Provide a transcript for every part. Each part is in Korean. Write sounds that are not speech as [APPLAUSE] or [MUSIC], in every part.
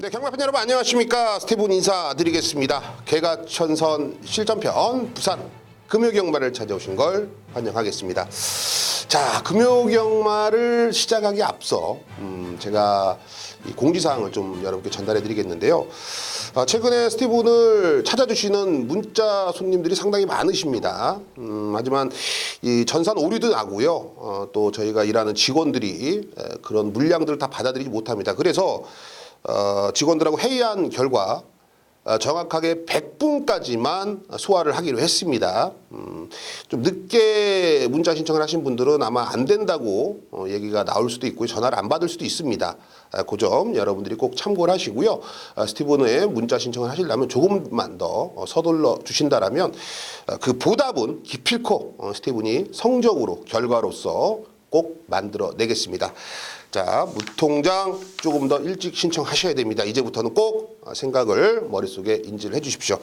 네, 경마팬 여러분 안녕하십니까? 스티븐 인사드리겠습니다. 개가천선 실전편 부산 금요경마를 찾아오신 걸 환영하겠습니다. 자, 금요경마를 시작하기 앞서 음, 제가 이 공지사항을 좀 여러분께 전달해 드리겠는데요. 아, 최근에 스티븐을 찾아주시는 문자 손님들이 상당히 많으십니다. 음, 하지만 이 전산 오류도 나고요. 어, 또 저희가 일하는 직원들이 에, 그런 물량들을 다 받아들이지 못합니다. 그래서 어, 직원들하고 회의한 결과 어, 정확하게 100분까지만 소화를 하기로 했습니다. 음, 좀 늦게 문자 신청을 하신 분들은 아마 안 된다고 어, 얘기가 나올 수도 있고요. 전화를 안 받을 수도 있습니다. 아, 그점 여러분들이 꼭 참고를 하시고요. 아, 스티븐의 문자 신청을 하시려면 조금만 더 어, 서둘러 주신다라면 어, 그 보답은 기필코 어, 스티븐이 성적으로 결과로서 꼭 만들어 내겠습니다. 자, 무통장 조금 더 일찍 신청하셔야 됩니다. 이제부터는 꼭 생각을 머릿속에 인지를 해 주십시오.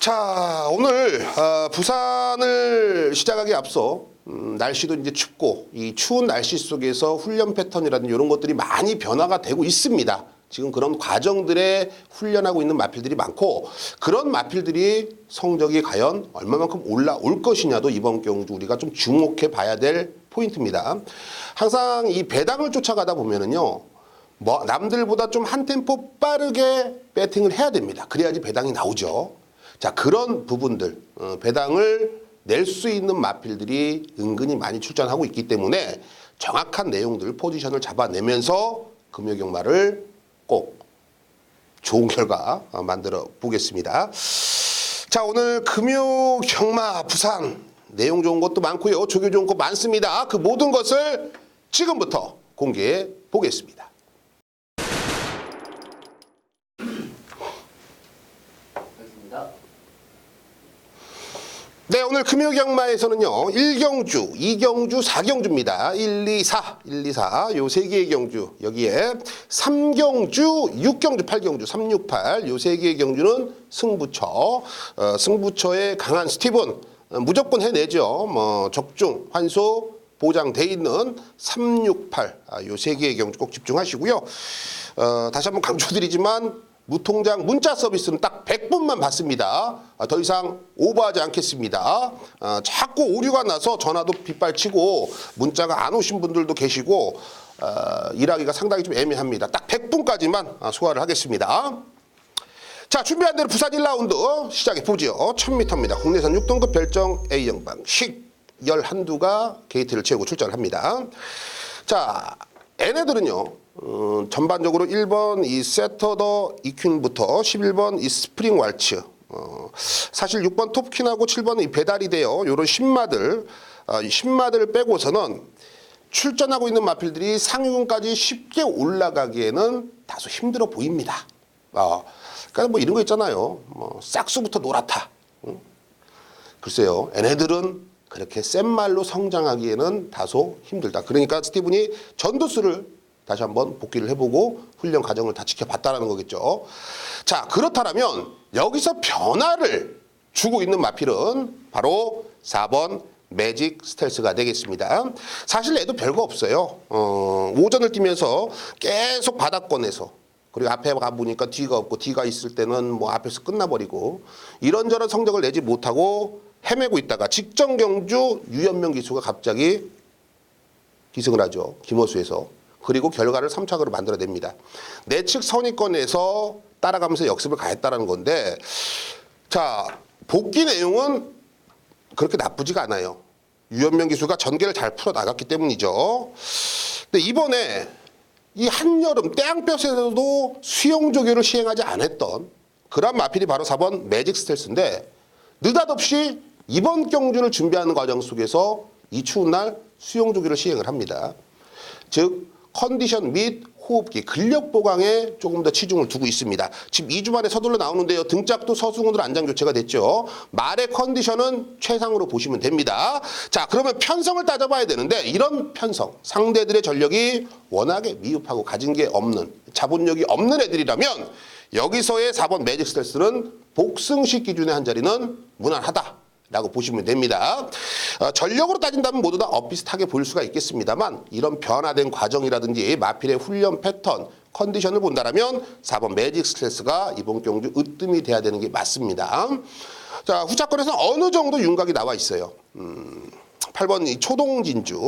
자, 오늘 어, 부산을 시작하기 앞서 음, 날씨도 이제 춥고 이 추운 날씨 속에서 훈련 패턴이라든지 이런 것들이 많이 변화가 되고 있습니다. 지금 그런 과정들에 훈련하고 있는 마필들이 많고 그런 마필들이 성적이 과연 얼마만큼 올라올 것이냐도 이번 경주 우리가 좀 주목해 봐야 될 포인트입니다. 항상 이 배당을 쫓아가다 보면은요. 뭐 남들보다 좀 한 템포 빠르게 배팅을 해야 됩니다. 그래야지 배당이 나오죠. 자 그런 부분들 어, 배당을 낼 수 있는 마필들이 은근히 많이 출전하고 있기 때문에 정확한 내용들 포지션을 잡아내면서 금요경마를 꼭 좋은 결과 어, 만들어 보겠습니다. 자 오늘 금요 경마 부산 내용 좋은 것도 많고요 조교 좋은 것 많습니다. 그 모든 것을 지금부터 공개해 보겠습니다. 네, 오늘 금요 경마에서는요, 1경주, 2경주, 4경주입니다. 1, 2, 4, 1, 2, 4, 요 세 개의 경주, 여기에 3경주, 6경주, 8경주, 3, 6, 8, 요 세 개의 경주는 승부처, 어, 승부처의 강한 스티븐, 어, 무조건 해내죠. 뭐, 적중, 환소, 보장돼 있는 3, 6, 8, 아, 요세 개의 경주 꼭 집중하시고요. 어, 다시 한번 강조드리지만, 무통장 문자 서비스는 딱 100분만 받습니다. 아, 더 이상 오버하지 않겠습니다. 아, 자꾸 오류가 나서 전화도 빗발치고 문자가 안 오신 분들도 계시고 아, 일하기가 상당히 좀 애매합니다. 딱 100분까지만 소화를 하겠습니다. 자 준비한 대로 부산 1라운드 시작해 보죠. 1000m입니다. 국내선 6등급 별정 A형 방식 11두가 게이트를 채우고 출전을 합니다. 자 얘네들은요. 어, 전반적으로 1번 이 세터더 이퀸부터 11번 이 스프링 왈츠 어, 사실 6번 톱킨하고 7번은 이 배달이 돼요. 요런 신마들 아, 이 신마들을 빼고서는 출전하고 있는 마필들이 상위군까지 쉽게 올라가기에는 다소 힘들어 보입니다. 아, 그러니까 뭐 이런 거 있잖아요. 뭐 싹수부터 노랗다. 응? 글쎄요, 얘네들은 그렇게 센 말로 성장하기에는 다소 힘들다. 그러니까 스티븐이 전도수를 다시 한번 복귀를 해보고 훈련 과정을 다 지켜봤다라는 거겠죠. 자, 그렇다면 여기서 변화를 주고 있는 마필은 바로 4번 매직 스텔스가 되겠습니다. 사실 얘도 별거 없어요. 어, 오전을 뛰면서 계속 바닥권에서 그리고 앞에 가보니까 뒤가 없고 뒤가 있을 때는 뭐 앞에서 끝나버리고 이런저런 성적을 내지 못하고 헤매고 있다가 직전 경주 유연명 기수가 갑자기 기승을 하죠. 김호수에서. 그리고 결과를 3착으로 만들어냅니다. 내측 선의권에서 따라가면서 역습을 가했다는 건데 자 복귀 내용은 그렇게 나쁘지가 않아요. 유연명 기수가 전개를 잘 풀어 나갔기 때문이죠. 근데 이번에 이 한여름 태양볕에서도 수영 조교를 시행하지 않았던 그런 마필이 바로 4번 매직 스텔스인데 느닷없이 이번 경주를 준비하는 과정 속에서 이 추운 날 수영 조교를 시행을 합니다. 즉 컨디션 및 호흡기, 근력 보강에 조금 더 치중을 두고 있습니다. 지금 2주 만에 서둘러 나오는데요. 등짝도 서승훈으로 안장 교체가 됐죠. 말의 컨디션은 최상으로 보시면 됩니다. 자, 그러면 편성을 따져봐야 되는데 이런 편성, 상대들의 전력이 워낙에 미흡하고 가진 게 없는, 자본력이 없는 애들이라면 여기서의 4번 매직 스텔스는 복승식 기준의 한 자리는 무난하다. 라고 보시면 됩니다. 어, 전력으로 따진다면 모두 다 엇비슷하게 보일 수가 있겠습니다만 이런 변화된 과정이라든지 마필의 훈련 패턴, 컨디션을 본다라면 4번 매직 스트레스가 이번 경주 으뜸이 돼야 되는 게 맞습니다. 자, 후차권에서 어느 정도 윤곽이 나와 있어요. 음, 8번 이 초동진주.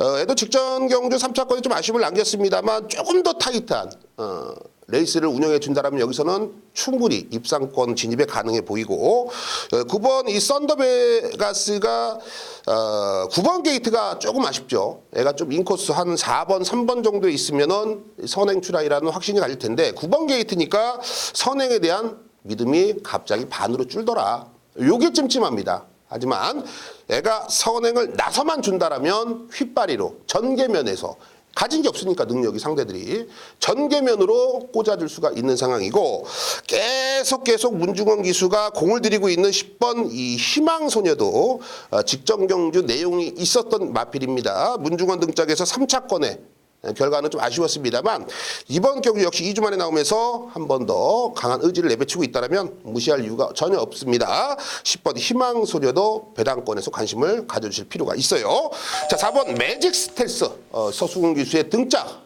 어, 에도 직전 경주 3차권에 좀 아쉬움을 남겼습니다만 조금 더 타이트한 어, 레이스를 운영해 준다면 여기서는 충분히 입상권 진입에 가능해 보이고 어, 9번 이 썬더베가스가 어, 9번 게이트가 조금 아쉽죠. 애가 좀 인코스 한 4번, 3번 정도에 있으면은 선행 출하이라는 확신이 갈릴 텐데 9번 게이트니까 선행에 대한 믿음이 갑자기 반으로 줄더라. 요게 찜찜합니다. 하지만 애가 선행을 나서만 준다라면 휘파리로 전개면에서 가진 게 없으니까 능력이 상대들이 전개면으로 꽂아줄 수가 있는 상황이고 계속 계속 문중원 기수가 공을 들이고 있는 10번 이 희망소녀도 어, 직전 경주 내용이 있었던 마필입니다. 문중원 등짝에서 3차권에 결과는 좀 아쉬웠습니다만 이번 경기 역시 2주 만에 나오면서 한 번 더 강한 의지를 내비치고 있다면 무시할 이유가 전혀 없습니다. 10번 희망 소녀도 배당권에서 관심을 가져주실 필요가 있어요. 자 4번 매직 스텔스 어, 서수근 기수의 등짝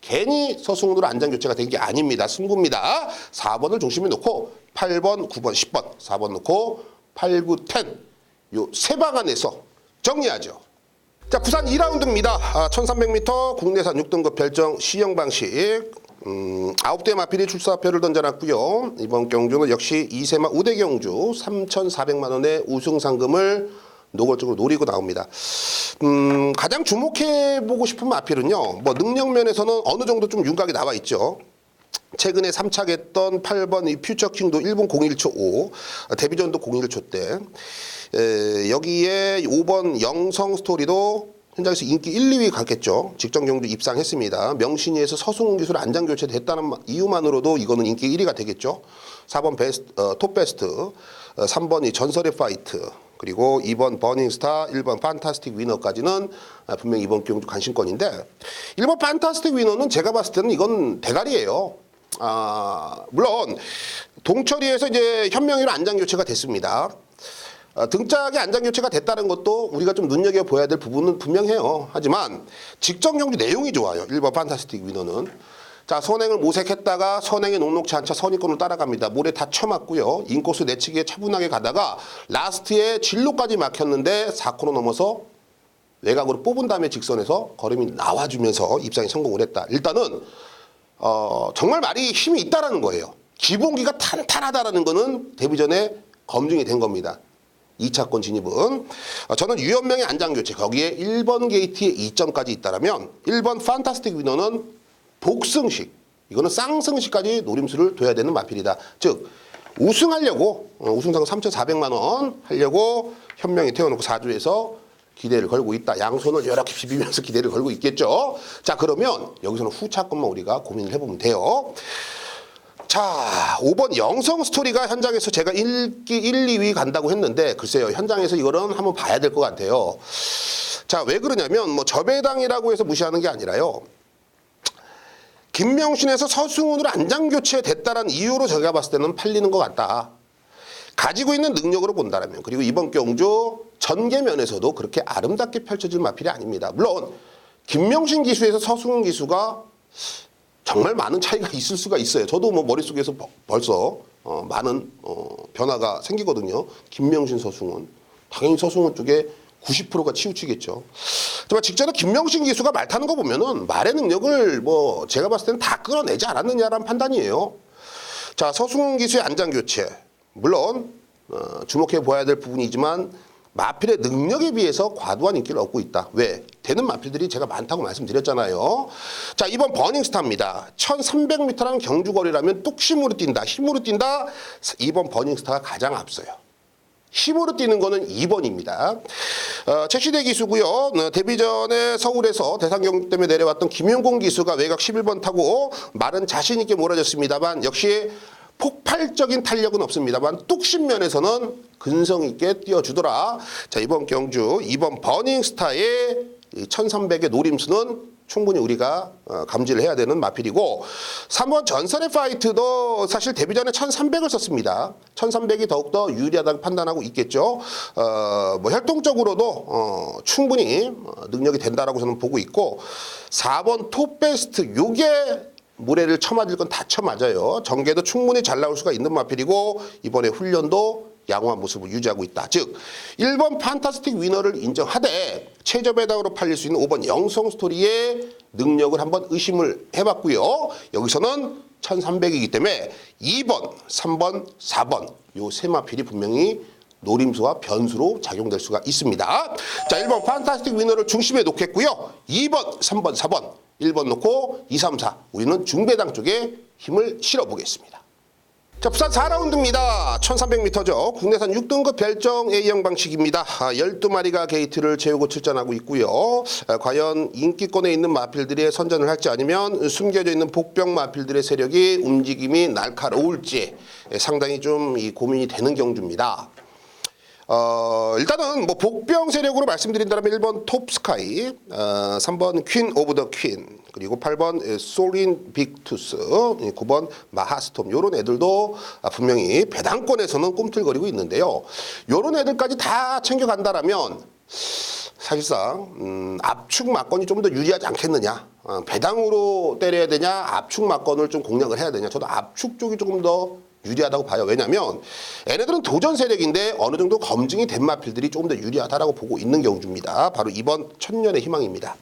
괜히 서승훈으로 안장 교체가 된 게 아닙니다. 승부입니다. 4번을 중심에 놓고 8번, 9번, 10번, 4번 놓고 8, 9, 10. 요 세 방 안에서 정리하죠. 자, 부산 2라운드입니다. 아, 1300m 국내산 6등급 별정 시형 방식. 음, 9대 마필이 출사표를 던져놨고요. 이번 경주는 역시 이세마 우대 경주 3,400만 원의 우승 상금을 노골적으로 노리고 나옵니다. 음, 가장 주목해 보고 싶은 마필은요. 뭐 능력 면에서는 어느 정도 좀 윤곽이 나와 있죠. 최근에 3착했던 8번 이 퓨처킹도 1분 01초 5, 데뷔전도 01초 때 에, 여기에 5번 영성 스토리도 현장에서 인기 1, 2위 갔겠죠. 직전 경주 입상했습니다. 명신이에서 서승훈 기술 안장 교체됐다는 마- 이유만으로도 이거는 인기 1위가 되겠죠. 4번 베스트, 어, 톱 베스트, 어, 3번 이 전설의 파이트, 그리고 2번 버닝스타, 1번 판타스틱 위너까지는 아, 분명히 이번 경주 관심권인데 1번 판타스틱 위너는 제가 봤을 때는 이건 대가리예요. 아, 물론 동철이에서 이제 현명히로 안장 교체가 됐습니다. 어, 등짝에 안장 교체가 됐다는 것도 우리가 좀 눈여겨 보여야 될 부분은 분명해요. 하지만 직전 경기 내용이 좋아요. 1번 판타스틱 위너는. 자, 선행을 모색했다가 선행에 녹록치 않자 선입권을 따라갑니다. 모래 다 쳐맞고요. 인코스 내치기에 차분하게 가다가 라스트에 진로까지 막혔는데 4코너 넘어서 외곽으로 뽑은 다음에 직선에서 걸음이 나와주면서 입상에 성공을 했다. 일단은 어, 정말 말이 힘이 있다라는 거예요. 기본기가 탄탄하다라는 거는 데뷔 전에 검증이 된 겁니다. 2차권 진입은 어, 저는 유연명의 안장 교체 거기에 1번 게이트에 2점까지 있다라면 1번 판타스틱 위너는 복승식 이거는 쌍승식까지 노림수를 둬야 되는 마필이다. 즉 우승하려고 어, 우승상 3,400만 원 하려고 현명히 태워놓고 4주에서 기대를 걸고 있다. 양손을 이렇게 비비면서 [LAUGHS] 기대를 걸고 있겠죠. 자 그러면 여기서는 후차권만 우리가 고민을 해보면 돼요. 자, 5번 영성 스토리가 현장에서 제가 1기 1, 2위 간다고 했는데 글쎄요. 현장에서 이거는 한번 봐야 될 것 같아요. 자, 왜 그러냐면 뭐 저배당이라고 해서 무시하는 게 아니라요. 김명신에서 서승훈으로 안장 교체됐다라는 이유로 제가 봤을 때는 팔리는 것 같다. 가지고 있는 능력으로 본다라면 그리고 이번 경주 전개면에서도 그렇게 아름답게 펼쳐질 마필이 아닙니다. 물론 김명신 기수에서 서승훈 기수가 정말 많은 차이가 [LAUGHS] 있을 수가 있어요. 저도 뭐 머릿속에서 버- 벌써 어, 많은 어, 변화가 생기거든요. 김명신 서승훈 당연히 서승훈 쪽에 90%가 치우치겠죠. 하지만 직전에 김명신 기수가 말 타는 거 보면은 말의 능력을 뭐 제가 봤을 때는 다 끌어내지 않았느냐라는 판단이에요. 자 서승훈 기수의 안장 교체 물론 어, 주목해 보아야 될 부분이지만 마필의 능력에 비해서 과도한 인기를 얻고 있다. 왜? 되는 마필들이 제가 많다고 말씀드렸잖아요. 자 이번 버닝스타입니다. 1300m라는 경주거리라면 뚝심으로 뛴다. 힘으로 뛴다. 이번 버닝스타가 가장 앞서요. 힘으로 뛰는 거는 2번입니다. 어, 최시대 기수고요. 어, 데뷔 전에 서울에서 대상 경기 때문에 내려왔던 김용공 기수가 외곽 11번 타고 말은 자신 있게 몰아줬습니다만 역시 폭발적인 탄력은 없습니다만 뚝심 면에서는 근성 있게 뛰어주더라. 자 이번 경주 이번 버닝스타의 1300의 노림수는 충분히 우리가 어, 감지를 해야 되는 마필이고 3번 전설의 파이트도 사실 데뷔 전에 1300을 썼습니다. 1300이 더욱더 유리하다고 판단하고 있겠죠. 어, 뭐 활동적으로도 어, 충분히 어, 능력이 된다라고 저는 보고 있고 4번 톱베스트 요게 모래를 쳐맞을 건 다 쳐맞아요. 전개도 충분히 잘 나올 수가 있는 마필이고 이번에 훈련도 양호한 모습을 유지하고 있다. 즉 1번 판타스틱 위너를 인정하되 최저 배당으로 팔릴 수 있는 5번 영성 스토리의 능력을 한번 의심을 해봤고요. 여기서는 1300이기 때문에 2번, 3번, 4번 요 세 마필이 분명히 노림수와 변수로 작용될 수가 있습니다. 자, 1번 판타스틱 위너를 중심에 놓겠고요. 2번, 3번, 4번, 1번 놓고 2, 3, 4 우리는 중배당 쪽에 힘을 실어 보겠습니다. 자, 부산 4라운드입니다. 1300m죠. 국내산 6등급 별정 A형 방식입니다. 아, 12마리가 게이트를 채우고 출전하고 있고요. 아, 과연 인기권에 있는 마필들이 선전을 할지 아니면 숨겨져 있는 복병 마필들의 세력이 움직임이 날카로울지 예, 상당히 좀이 고민이 되는 경주입니다. 어, 일단은 뭐 복병 세력으로 말씀드린다면 1번 톱스카이, 어, 3번 퀸 오브 더 퀸, 그리고 8번 소린 빅투스, 9번 마하스톰 요런 애들도 아, 분명히 배당권에서는 꿈틀거리고 있는데요. 요런 애들까지 다 챙겨간다라면 사실상 음, 압축 막건이 좀 더 유리하지 않겠느냐. 어, 배당으로 때려야 되냐, 압축 막건을 좀 공략을 해야 되냐. 저도 압축 쪽이 조금 더 유리하다고 봐요. 왜냐하면 얘네들은 도전 세력인데 어느 정도 검증이 된 마필들이 조금 더 유리하다라고 보고 있는 경주입니다. 바로 이번 천년의 희망입니다.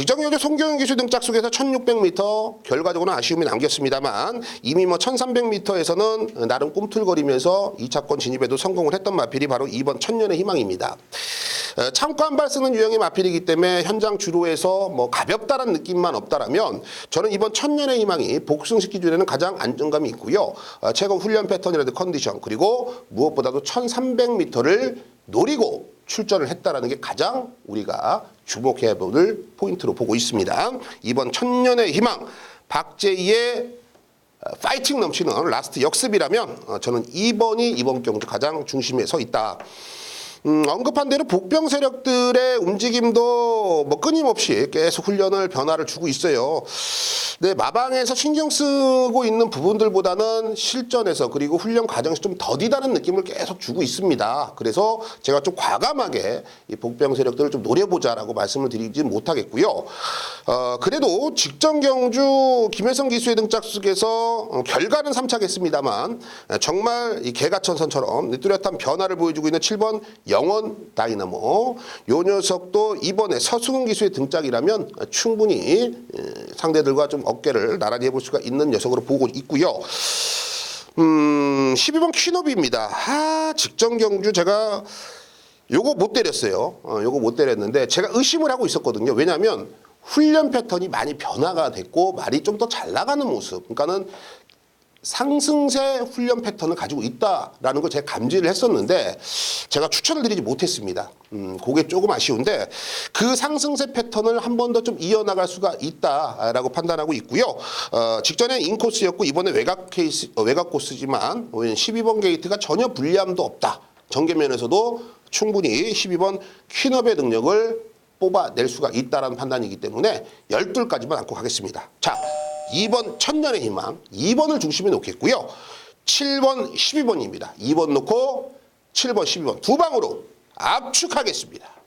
직정여대 송경영 기수 등짝 속에서 1600m 결과적으로는 아쉬움이 남겼습니다만 이미 뭐 1300m에서는 나름 꿈틀거리면서 2차권 진입에도 성공을 했던 마필이 바로 이번 천년의 희망입니다. 어, 참고 한발 쓰는 유형의 마필이기 때문에 현장 주로에서 뭐 가볍다란 느낌만 없다라면 저는 이번 천년의 희망이 복승식 기준에는 가장 안정감이 있고요. 어, 최고 훈련 패턴이라든 컨디션 그리고 무엇보다도 1300m를 노리고 출전을 했다라는 게 가장 우리가 주목해야 볼 포인트로 보고 있습니다. 이번 천년의 희망 박재희의 어, 파이팅 넘치는 라스트 역습이라면 어, 저는 2번이 이번 경주 가장 중심에 서 있다. 음, 언급한 대로 복병 세력들의 움직임도 뭐 끊임없이 계속 훈련을 변화를 주고 있어요. 네, 마방에서 신경 쓰고 있는 부분들보다는 실전에서 그리고 훈련 과정에서 좀 더디다는 느낌을 계속 주고 있습니다. 그래서 제가 좀 과감하게 이 복병 세력들을 좀 노려보자라고 말씀을 드리지 못하겠고요. 어, 그래도 직전 경주 김혜성 기수의 등짝 속에서 어, 결과는 3차겠습니다만 정말 이 개가천선처럼 뚜렷한 변화를 보여주고 있는 7번 영원 다이나모 요 녀석도 이번에 서승훈 기수의 등짝이라면 충분히 에, 상대들과 좀 어깨를 나란히 해볼 수가 있는 녀석으로 보고 있고요. 음, 12번 퀴노비입니다. 아, 직전 경주 제가 요거 못 때렸어요. 어, 요거 못 때렸는데 제가 의심을 하고 있었거든요. 왜냐하면 훈련 패턴이 많이 변화가 됐고 말이 좀 더 잘 나가는 모습. 그러니까는 상승세 훈련 패턴을 가지고 있다라는 걸 제가 감지를 했었는데 제가 추천을 드리지 못했습니다. 음, 그게 조금 아쉬운데 그 상승세 패턴을 한 번 더 좀 이어나갈 수가 있다라고 판단하고 있고요. 어, 직전에 인코스였고 이번에 외곽 케이스, 어, 외곽 코스지만 12번 게이트가 전혀 불리함도 없다. 전개면에서도 충분히 12번 퀸업의 능력을 뽑아낼 수가 있다라는 판단이기 때문에 12까지만 안고 가겠습니다. 자, 2번 천년의 희망 2번을 중심에 놓겠고요. 7번 12번입니다. 2번 놓고 7번 12번 두 방으로 압축하겠습니다.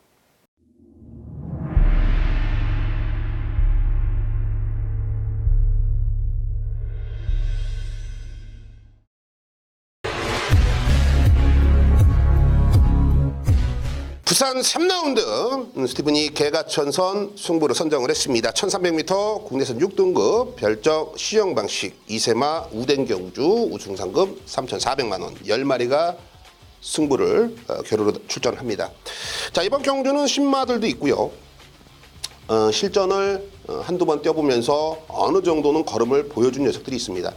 부산 3라운드 음, 스티븐이 개가천선 승부를 선정을 했습니다. 1300m 국내선 6등급 별적 시형 방식 이세마 우된 경주 우승 상금 3,400만 원 10마리가 승부를 어, 겨루러 출전합니다. 자 이번 경주는 신마들도 있고요. 어, 실전을 어, 한두 번 뛰어보면서 어느 정도는 걸음을 보여준 녀석들이 있습니다.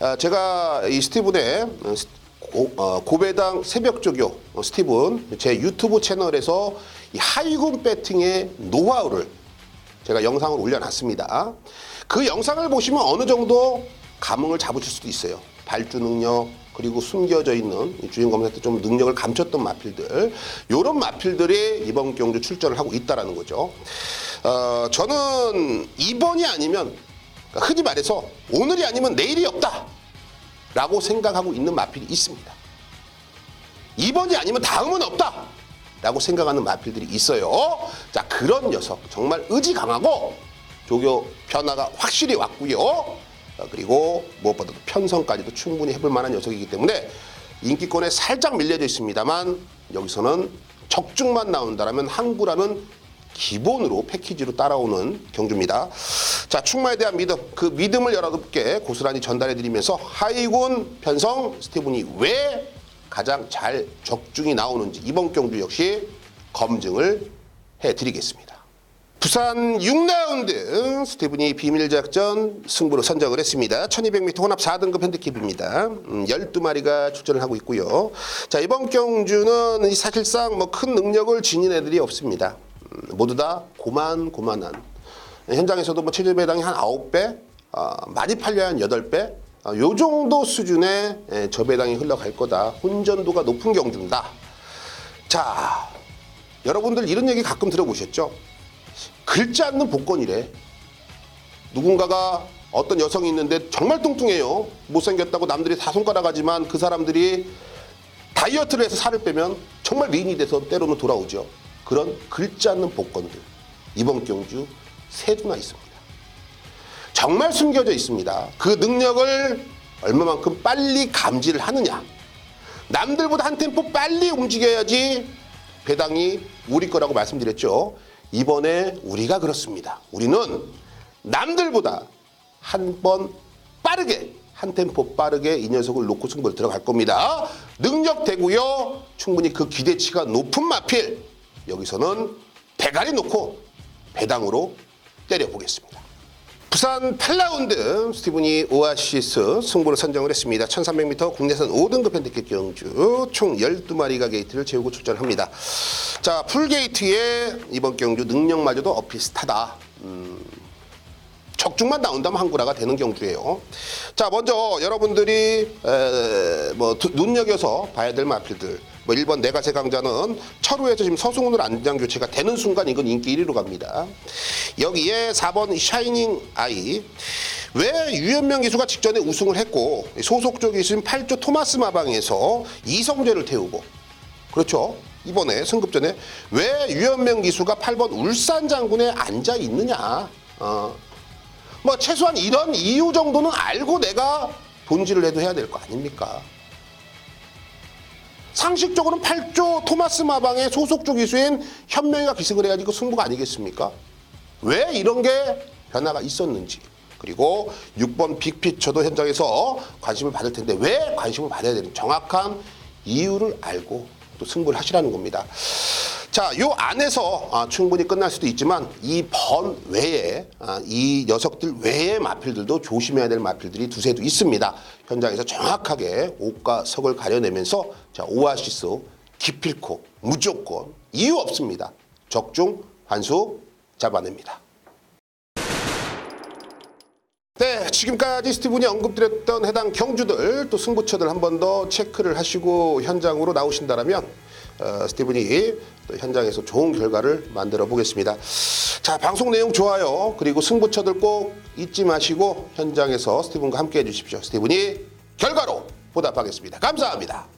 아, 제가 이 스티븐의 어, 어, 고배당 새벽 조교 어, 스티븐 제 유튜브 채널에서 이 하이군 배팅의 노하우를 제가 영상을 올려놨습니다. 그 영상을 보시면 어느 정도 감흥을 잡으실 수도 있어요. 발주 능력 그리고 숨겨져 있는 이 주인공한테 좀 능력을 감췄던 마필들 이런 마필들이 이번 경주 출전을 하고 있다라는 거죠. 어, 저는 이번이 아니면 그러니까 흔히 말해서 오늘이 아니면 내일이 없다. 라고 생각하고 있는 마필이 있습니다. 이번이 아니면 다음은 없다. 라고 생각하는 마필들이 있어요. 자, 그런 녀석, 정말 의지 강하고 조교 변화가 확실히 왔고요. 어, 그리고 무엇보다도 편성까지도 충분히 해볼 만한 녀석이기 때문에 인기권에 살짝 밀려져 있습니다만 여기서는 적중만 나온다라면 항구라는 기본으로 패키지로 따라오는 경주입니다. 자, 충마에 대한 믿음, 그 믿음을 여러분께 고스란히 전달해드리면서 하이군 편성 스티븐이 왜 가장 잘 적중이 나오는지 이번 경주 역시 검증을 해드리겠습니다. 부산 6라운드 스티븐이 비밀작전 승부로 선정을 했습니다. 1200m 혼합 4등급 핸디캡입니다. 음, 12마리가 출전을 하고 있고요. 자, 이번 경주는 이 사실상 뭐 큰 능력을 지닌 애들이 없습니다. 음, 모두 다 고만고만한. 현장에서도 뭐 체질 배당이 한 9배, 어, 많이 팔려야 한 8배, 어, 요 정도 수준의 예, 저배당이 흘러갈 거다. 혼전도가 높은 경주입니다. 자, 여러분들 이런 얘기 가끔 들어보셨죠? 긁지 않는 복권이래. 누군가가 어떤 여성이 있는데 정말 뚱뚱해요. 못생겼다고 남들이 다 손가락 하지만 그 사람들이 다이어트를 해서 살을 빼면 정말 미인이 돼서 때로는 돌아오죠. 그런 긁지 않는 복권들. 이번 경주 세두나 있습니다. 정말 숨겨져 있습니다. 그 능력을 얼마만큼 빨리 감지를 하느냐. 남들보다 한 템포 빨리 움직여야지 배당이 우리 거라고 말씀드렸죠. 이번에 우리가 그렇습니다. 우리는 남들보다 한 번 빠르게 한 템포 빠르게 이 녀석을 놓고 승부를 들어갈 겁니다. 능력 되고요. 충분히 그 기대치가 높은 마필 여기서는 대가리 놓고 배당으로 때려보겠습니다. 부산 8라운드 스티븐이 오아시스 승부를 선정을 했습니다. 1300m 국내선 5등급 핸디캡 경주 총 12마리가 게이트를 채우고 출전합니다. 자, 풀게이트에 이번 경주 능력마저도 어피스타다. 음, 적중만 나온다면 항구라가 되는 경주예요. 자, 먼저 여러분들이 에, 뭐 두- 눈여겨서 봐야 될 마필들. 뭐 1번 내가세 강자는 철우에서 지금 서승훈으로 안장 교체가 되는 순간 이건 인기 1위로 갑니다. 여기에 4번 샤이닝 아이. 왜 유현명 기수가 직전에 우승을 했고 소속조 기수인 8조 토마스 마방에서 이성재를 태우고 그렇죠. 이번에 승급전에 왜 유현명 기수가 8번 울산 장군에 앉아 있느냐. 어. 뭐 최소한 이런 이유 정도는 알고 내가 본질을 해도 해야 될 거 아닙니까? 상식적으로는 8조 토마스 마방의 소속조 기수인 현명이가 기승을 해야지 그 승부가 아니겠습니까? 왜 이런 게 변화가 있었는지 그리고 6번 빅피처도 현장에서 관심을 받을 텐데 왜 관심을 받아야 되는 정확한 이유를 알고 또 승부를 하시라는 겁니다. 자, 요 안에서 아, 충분히 끝날 수도 있지만 이 번 외에 아, 이 녀석들 외의 마필들도 조심해야 될 마필들이 두세도 있습니다. 현장에서 정확하게 옥과 석을 가려내면서 자, 오아시스 기필코 무조건 이유 없습니다. 적중 환수 잡아냅니다. 네, 지금까지 스티븐이 언급드렸던 해당 경주들 또 승부처들 한 번 더 체크를 하시고 현장으로 나오신다라면 어, 스티븐이 또 현장에서 좋은 결과를 만들어 보겠습니다. 자, 방송 내용 좋아요. 그리고 승부처들 꼭 잊지 마시고 현장에서 스티븐과 함께 해주십시오. 스티븐이 결과로 보답하겠습니다. 감사합니다.